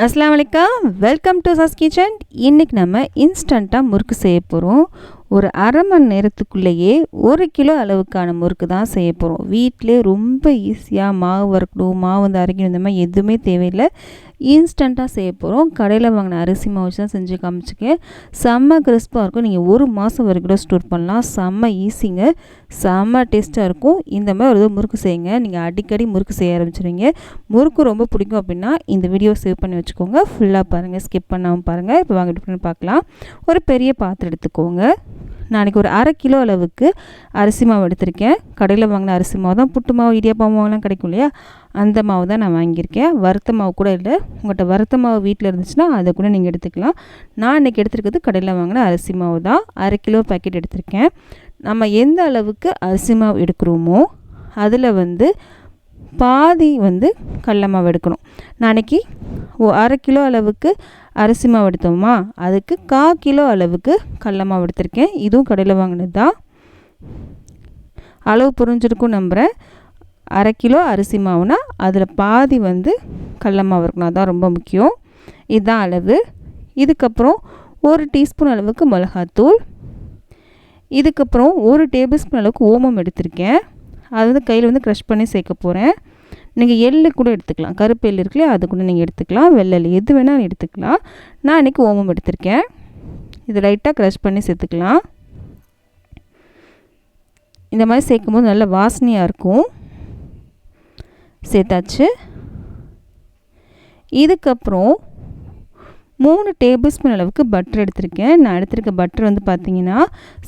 அஸ்லாம் வலைக்கம். Welcome to சஸ் kitchen இன்றைக்கி நம்ம இன்ஸ்டண்ட்டாக முறுக்கு செய்ய போகிறோம் ஒரு அரை மணி நேரத்துக்குள்ளேயே ஒரு கிலோ அளவுக்கான முறுக்கு தான் செய்ய போகிறோம் வீட்டிலே ரொம்ப ஈஸியாக மாவு வறுக்கணும் மாவு வந்து அரைக்கணும் இந்த மாதிரி எதுவுமே தேவையில்லை. இன்ஸ்டண்ட்டாக செய்ய போகிறோம் கடையில் வாங்கின அரிசி மாவு வச்சு தான் செஞ்சு காமிச்சிக்கேன் செம்ம கிறிஸ்பாக இருக்கும். நீங்கள் ஒரு மாதம் வரைக்கும் கூட ஸ்டோர் பண்ணலாம். செம்ம ஈஸிங்க செம்ம டேஸ்ட்டாக இருக்கும். இந்த மாதிரி ஒரு முறுக்கு செய்யுங்க. நீங்கள் அடிக்கடி முறுக்கு செய்ய ஆரம்பிச்சிருவீங்க. முறுக்கு ரொம்ப பிடிக்கும் அப்படின்னா இந்த வீடியோ சேவ் பண்ணி வச்சுக்கோங்க. ஃபுல்லாக பாருங்கள் ஸ்கிப் பண்ணாமல் பாருங்கள் இப்போ வாங்கிட்டு பார்க்கலாம். ஒரு பெரிய பாத்திரம் எடுத்துக்கோங்க. நாளைக்கு ஒரு அரை கிலோ அளவுக்கு அரிசி மாவு எடுத்திருக்கேன். கடையில் வாங்கின அரிசி மாவு தான் புட்டு மாவு இடியாப்பா மாவுலாம் கிடைக்கும் இல்லையா? அந்த மாவு தான் நான் வாங்கியிருக்கேன். வறுத்த மாவு கூட இல்லை. உங்கள்கிட்ட வறுத்த மாவு வீட்டில் இருந்துச்சுன்னா அதை கூட நீங்கள் எடுத்துக்கலாம். நான் இன்றைக்கி எடுத்துருக்கிறது கடையில் வாங்கின அரிசி மாவு தான். அரை கிலோ பேக்கெட் எடுத்திருக்கேன். நம்ம எந்த அளவுக்கு அரிசி மாவு எடுக்கிறோமோ அதில் வந்து பாதி வந்து கடல மாவு எடுக்கணும். நாளைக்கு அரை கிலோ அளவுக்கு அரிசி மாவு எடுத்தோமா? அதுக்கு கா கிலோ அளவுக்கு கடல மாவு எடுத்திருக்கேன். இதுவும் கடையில் வாங்கினது தான் அளவு புரிஞ்சிருக்கும் நம்புகிறேன் அரை கிலோ அரிசி மாவுனா அதில் பாதி வந்து கடல மாவு இருக்கணும் அதுதான் ரொம்ப முக்கியம். இதுதான் அளவு. இதுக்கப்புறம் ஒரு டீஸ்பூன் அளவுக்கு மிளகாத்தூள். இதுக்கப்புறம் ஒரு டேபிள் ஸ்பூன் அளவுக்கு ஓமம் எடுத்திருக்கேன். அது வந்து கையில் வந்து க்ரஷ் பண்ணி சேர்க்க போகிறேன் நீங்கள் எள்ளு கூட எடுத்துக்கலாம். கருப்பு எள் இருக்குல்லையா அது கூட நீங்கள் எடுத்துக்கலாம். வெள்ளல் எது வேணாலும் எடுத்துக்கலாம். நான் இன்றைக்கி ஓமம் எடுத்திருக்கேன். இது லைட்டாக க்ரஷ் பண்ணி சேர்த்துக்கலாம். இந்த மாதிரி சேர்க்கும்போது நல்ல வாசனையாக இருக்கும். சேர்த்தாச்சு. இதுக்கப்புறம் மூணு டேபிள் ஸ்பூன் அளவுக்கு பட்டர் எடுத்திருக்கேன். நான் எடுத்திருக்க பட்டர் வந்து பார்த்தீங்கன்னா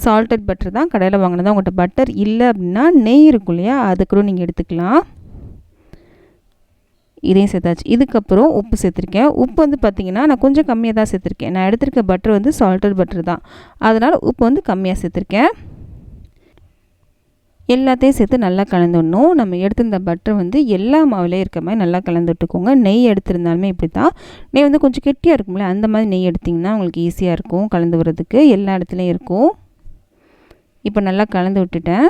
சால்டட் பட்டர் தான். கடையில் வாங்கினதான் உங்கள்கிட்ட பட்டர் இல்லை அப்படின்னா நெய் இருக்கும் இல்லையா அது கூட நீங்கள் எடுத்துக்கலாம். இதையும் சேர்த்தாச்சு. இதுக்கப்புறம் உப்பு சேர்த்துருக்கேன். உப்பு வந்து பார்த்திங்கன்னா நான் கொஞ்சம் கம்மியாக தான் சேர்த்துருக்கேன். நான் எடுத்திருக்க பட்டர் வந்து சால்டட் பட்டர் தான். அதனால் உப்பு வந்து கம்மியாக சேர்த்துருக்கேன். எல்லாத்தையும் சேர்த்து நல்லா கலந்துடணும். நம்ம எடுத்திருந்த பட்டர் வந்து எல்லா மாவுலேயும் இருக்க மாதிரி நல்லா கலந்து விட்டுக்கோங்க. நெய் எடுத்திருந்தாலுமே இப்படி தான் நெய் வந்து கொஞ்சம் கெட்டியாக இருக்கும்ல அந்த மாதிரி நெய் எடுத்திங்கன்னா உங்களுக்கு ஈஸியாக இருக்கும். கலந்து விடுறதுக்கு எல்லா இடத்துலையும் இருக்கும். இப்போ நல்லா கலந்து விட்டுட்டேன்.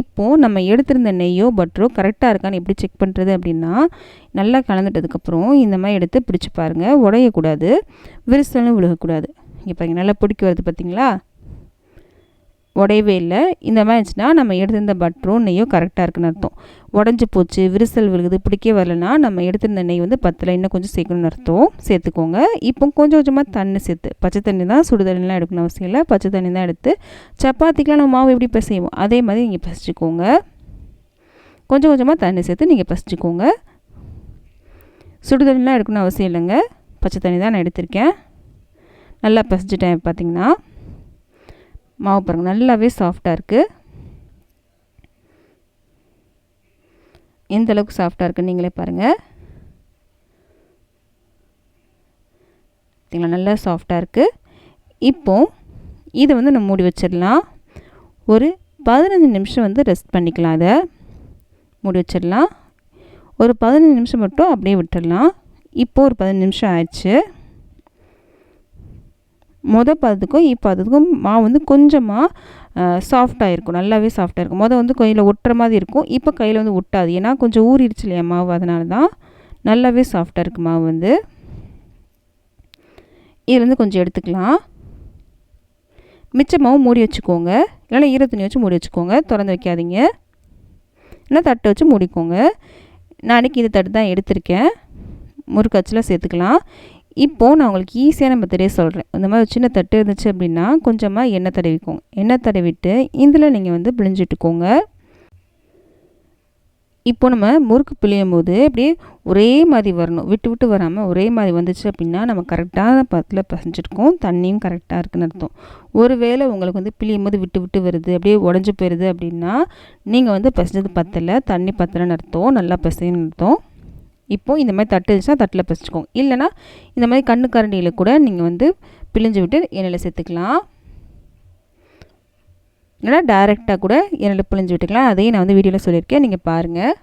இப்போது நம்ம எடுத்திருந்த நெய்யோ பட்டரோ கரெக்டாக இருக்கான்னு எப்படி செக் பண்ணுறது அப்படின்னா நல்லா கலந்துட்டதுக்கப்புறம் இந்த மாதிரி எடுத்து பிடிச்சி பாருங்கள் உடையக்கூடாது. விரிசலும் விழுகக்கூடாது. இங்கே பாருங்கள் நல்லா பிடிக்க வருது பார்த்தீங்களா உடையவே இல்லை. இந்த மாதிரி இருந்துச்சுன்னா நம்ம எடுத்திருந்த பட்டரும் நெய்யும் கரெக்டாக இருக்குன்னு அர்த்தம். உடஞ்சி போச்சு விரிசல் விழுகுது பிடிக்க வரலன்னா நம்ம எடுத்திருந்த நெய் வந்து பத்தில் இன்னும் கொஞ்சம் சேர்க்கணும்னு அர்த்தம். சேர்த்துக்கோங்க. இப்போ கொஞ்சம் கொஞ்சமாக தண்ணி சேர்த்து பச்சை தண்ணி தான் சுடு தண்ணிலாம் எடுக்கணும் அவசியம் இல்லை. பச்சை தண்ணி தான் எடுத்து சப்பாத்திக்கெலாம் நம்ம மாவு எப்படி பிசைவோம்? அதே மாதிரி நீங்கள் பசிச்சுக்கோங்க. கொஞ்சம் கொஞ்சமாக தண்ணி சேர்த்து நீங்கள் பசிச்சுக்கோங்க. சுடு தண்ணிலாம் எடுக்கணும் அவசியம் இல்லைங்க. பச்சை தண்ணி தான் நான் எடுத்திருக்கேன். நல்லா பசிச்சுட்டேன் பார்த்திங்கன்னா மாவு பாருங்கள் நல்லாவே சாஃப்டாக இருக்குது எந்த அளவுக்கு சாஃப்டாக இருக்குன்னு நீங்களே பாருங்கள் பார்த்திங்களா நல்லா சாஃப்டாக இருக்குது இப்போ இதை வந்து நம்ம மூடி வச்சிடலாம். ஒரு பதினஞ்சு நிமிஷம் வந்து ரெஸ்ட் பண்ணிக்கலாம் அதை மூடி வச்சிடலாம். ஒரு பதினஞ்சு நிமிஷம் மட்டும் அப்படியே விட்டுடலாம். இப்போது ஒரு பதினஞ்சு நிமிஷம் ஆயிடுச்சு. மொதல் பதத்துக்கும் இப்போ அதுக்கும் மாவு வந்து கொஞ்சமாக சாஃப்டாக இருக்கும் நல்லாவே சாஃப்டாக இருக்கும். மொதல் வந்து கையில் ஒட்டுற மாதிரி இருக்கும். இப்போ கையில் வந்து ஒட்டாது. ஏன்னா கொஞ்சம் ஊறிடுச்சு இல்லையா மாவு? அதனால தான் நல்லாவே சாஃப்டாக இருக்குது மாவு வந்து. இதுலேருந்து கொஞ்சம் எடுத்துக்கலாம். மிச்ச மாவு மூடி வச்சுக்கோங்க. இல்லைன்னா ஈர துணி வச்சு மூடி வச்சுக்கோங்க. திறந்து வைக்காதீங்க. இல்லைன்னா தட்டை வச்சு மூடிக்கோங்க. நான் அன்றைக்கி இது தட்டு தான் எடுத்திருக்கேன். முறுக்கச்சில் சேர்த்துக்கலாம். இப்போது நான் உங்களுக்கு ஈஸியான மெத்தடே சொல்கிறேன் இந்த மாதிரி சின்ன தட்டு இருந்துச்சு அப்படின்னா கொஞ்சமாக எண்ணெய் தடவிக்கோங்க. எண்ணெய் தடவிட்டு இதில் நீங்கள் வந்து பிழிஞ்சிட்டுக்கோங்க. இப்போ நம்ம முறுக்கு பிழியும் போது அப்படியே ஒரே மாதிரி வரணும். விட்டு விட்டு வராமல் ஒரே மாதிரி வந்துச்சு அப்படின்னா நம்ம கரெக்டான பத்தில் பசஞ்சிருக்கோம் தண்ணியும் கரெக்டாக இருக்குன்னு அர்த்தம். ஒருவேளை உங்களுக்கு வந்து பிழியும் போது விட்டு விட்டு வருது அப்படியே உடஞ்சி போயிடுது அப்படின்னா நீங்கள் வந்து பசஞ்சது பத்தலை தண்ணி பத்தலைன்னு அர்த்தம். நல்லா பசைன்னு அர்த்தம். இப்போது இந்த மாதிரி தட்டு இருந்துச்சுன்னா தட்டில் பசிச்சுக்கோங்க இல்லைனா இந்த மாதிரி கண்ணு கரண்டியில் கூட நீங்கள் வந்து பிழிஞ்சு விட்டு எண்ணெயில் சேர்த்துக்கலாம். இல்லைனா டேரெக்டாக கூட எண்ணெயில் பிழிஞ்சு விட்டுக்கலாம். அதையும் நான் வந்து வீடியோவில் சொல்லியிருக்கேன். நீங்கள் பாருங்கள்